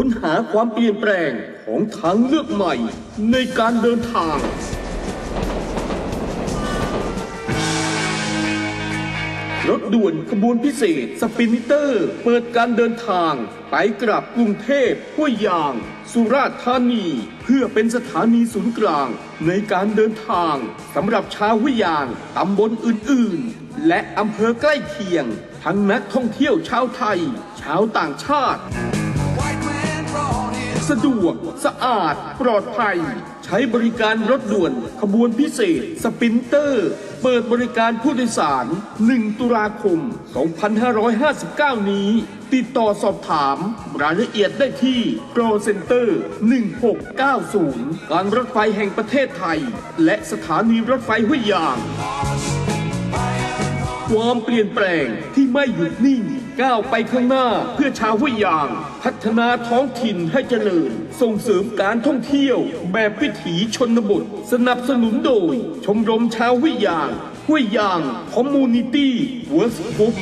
้นหาความเปลี่ยนแปลงของทางเลือกใหม่ในการเดินทาง รถด่วนขบวนพิเศษสปินิเตอร์ เปิดการเดินทาง ไปกลับกรุงเทพห้วยยาง สุราษฎร์ธานี เพื่อเป็นสถานีศูนย์กลางในการเดินทางสำหรับชาวห้วยยางตำบลอื่น ๆ และอำเภอใกล้เคียง ทั้งนักท่องเที่ยวชาวไทย ชาวต่างชาติ สะดวก สะอาด ปลอดภัย ใช้บริการรถด่วน ขบวนพิเศษ สปินเตอร์ เปิดบริการผู้โดยสาร 1 ตุลาคม 2559 นี้ ติดต่อสอบถาม รายละเอียดได้ที่ Pro Center 1690 การรถไฟแห่งประเทศไทย และสถานีรถไฟห้วยยาง ความเปลี่ยนแปลงที่ไม่หยุดนิ่ง ก้าวไปข้างหน้าเพื่อชาวห้วยยาง พัฒนาท้องถิ่นให้เจริญ ส่งเสริมการท่องเที่ยว แบบวิถีชนบท สนับสนุนโดย ชมรมชาวห้วยยางห้วยยางคอมมูนิตี้เวิร์สบุ๊ก